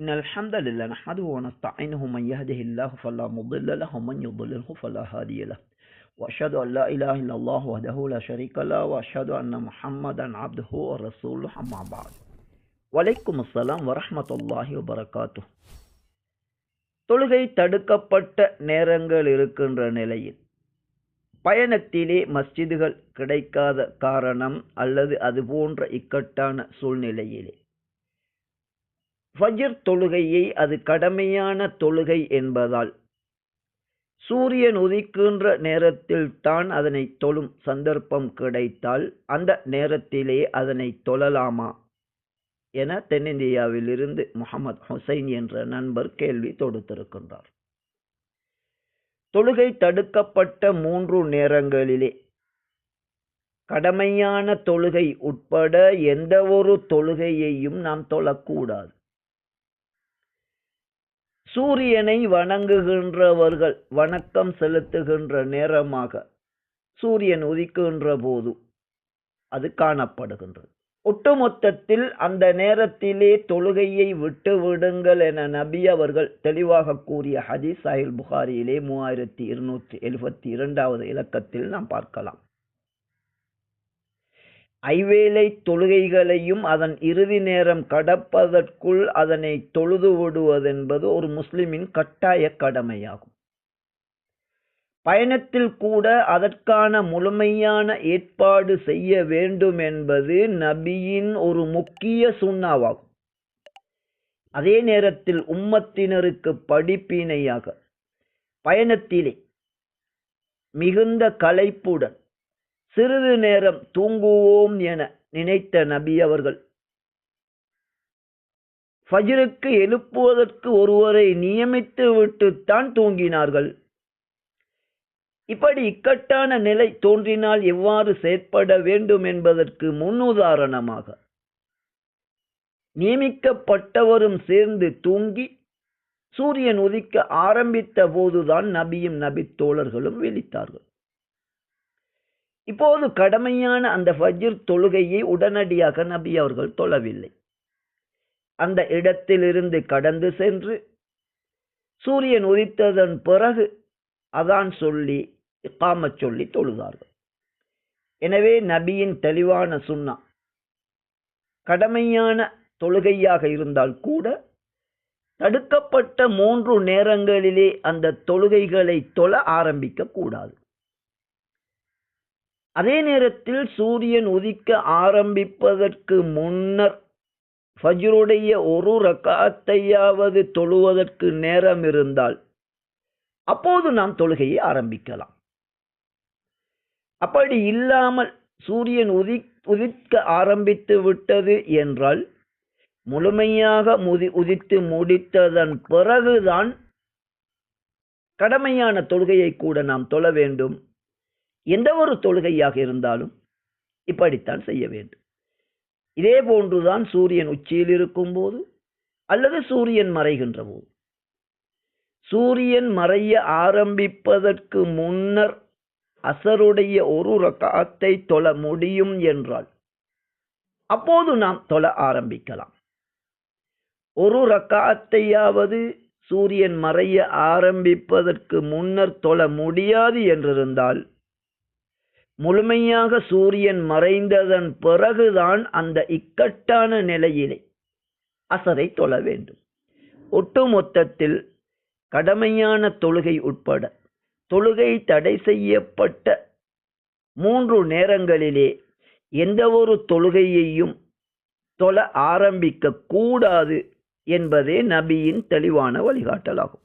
إن الحمد لله نحمده ونستعينه من يهده الله فلا مضل له ومن يضلله فلا هادي له وأشهد أن لا إله إلا الله وحده لا شريك له وأشهد أن محمدا عبده ورسوله أما بعد வலைக்கும் அஸ்லாம் வரமத்துல்லாஹி வபரகாத்து தொழுகை தடுக்கப்பட்ட நேரங்கள் இருக்கின்ற நிலையில் பயணத்திலே மஸ்ஜிதுகள் கிடைக்காத காரணம் அல்லது அது போன்ற இக்கட்டான சூழ்நிலையிலே ஃபஜ்ர் தொழுகையை அது கடமையான தொழுகை என்பதால் சூரியன் உதிக்கின்ற நேரத்தில் தான் அதனை தொழும் சந்தர்ப்பம் கிடைத்தால் அந்த நேரத்திலே அதனை தொழலாமா? என தென்னிந்தியாவிலிருந்து முகமது ஹுசைன் என்ற நண்பர் கேள்வி தொடுத்திருக்கின்றார். தொழுகை தடுக்கப்பட்ட மூன்று நேரங்களிலே கடமையான தொழுகை உட்பட எந்த ஒரு தொழுகையையும் நாம் தொழக்கூடாது. சூரியனை வணங்குகின்றவர்கள் வணக்கம் செலுத்துகின்ற நேரமாக சூரியன் உதிக்கின்ற போது அது காணப்படுகின்றது. ஒட்டுமொத்தத்தில் அந்த நேரத்திலே தொழுகையை விட்டு விடுங்கள் என நபி அவர்கள் தெளிவாக கூறிய ஹதீஸ் சாஹில் புகாரியிலே மூவாயிரத்தி இருநூற்றி எழுபத்தி இரண்டாவது இலக்கத்தில் நாம் பார்க்கலாம். ஐவேளை தொழுகைகளையும் அதன் இறுதி நேரம் கடப்பதற்குள் அதனை தொழுது விடுவதென்பது ஒரு முஸ்லிமின் கட்டாய கடமையாகும். பயணத்தில் கூட அதற்கான முழுமையான ஏற்பாடு செய்ய வேண்டும் என்பது நபியின் ஒரு முக்கிய சுண்ணாவாகும். அதே நேரத்தில் உம்மத்தினருக்கு படிப்பினையாக பயணத்திலே மிகுந்த களைப்புடன் சிறிது நேரம் தூங்குவோம் என நினைத்த நபி அவர்கள் ஃபஜ்ருக்கு எழுப்புவதற்கு ஒருவரை நியமித்து விட்டுத்தான் தூங்கினார்கள். இப்படி இக்கட்டான நிலை தோன்றினால் எவ்வாறு செயற்பட வேண்டும் என்பதற்கு முன்னுதாரணமாக நியமிக்கப்பட்டவரும் சேர்ந்து தூங்கி சூரியன் உதிக்க ஆரம்பித்த போதுதான் நபியும் நபி தோழர்களும் விழித்தார்கள். இப்போது கடமையான அந்த ஃபஜ்ர் தொழுகையை உடனடியாக நபி அவர்கள் தொழவில்லை. அந்த இடத்திலிருந்து கடந்து சென்று சூரியன் உதித்ததன் பிறகு அதான் சொல்லி காம சொல்லி தொழுதார்கள். எனவே நபியின் தெளிவான சுண்ணா. கடமையான தொழுகையாக இருந்தால் கூட தடுக்கப்பட்ட மூன்று நேரங்களிலே அந்த தொழுகைகளை தொழ ஆரம்பிக்கக்கூடாது அதே நேரத்தில் சூரியன் உதிக்க ஆரம்பிப்பதற்கு முன்னர் ஃபஜ்ருடைய ஒரு ரக்காத்தையாவது தொழுவதற்கு நேரம் இருந்தால் அப்போது நாம் தொழுகையை ஆரம்பிக்கலாம். அப்படி இல்லாமல் சூரியன் உதி உதிக்க ஆரம்பித்து விட்டது என்றால் முழுமையாக முதி உதித்து முடித்ததன் பிறகுதான் கடமையான தொழுகையை கூட நாம் தொழ வேண்டும். எந்த ஒரு தொழுகையாக இருந்தாலும் இப்படித்தான் செய்ய வேண்டும். இதே போன்றுதான் சூரியன் உச்சியில் இருக்கும்போது அல்லது சூரியன் மறைகின்ற போது. சூரியன் மறைய ஆரம்பிப்பதற்கு முன்னர் அசருடைய ஒரு ரக்காத்தை தொழ முடியும் என்றால் அப்போது நாம் தொழ ஆரம்பிக்கலாம். ஒரு ரக்காத்தையாவது சூரியன் மறைய ஆரம்பிப்பதற்கு முன்னர் தொழ முடியாது என்றிருந்தால் முழுமையாக சூரியன் மறைந்ததன் பிறகுதான் அந்த இக்கட்டான நிலையிலே அசரை தொழ வேண்டும். ஒட்டுமொத்தத்தில் கடமையான தொழுகை உட்பட தொழுகை தடை செய்யப்பட்ட மூன்று நேரங்களிலே எந்த ஒரு தொழுகையையும் தொழ ஆரம்பிக்க கூடாது என்பதே நபியின் தெளிவான வழிகாட்டலாகும்.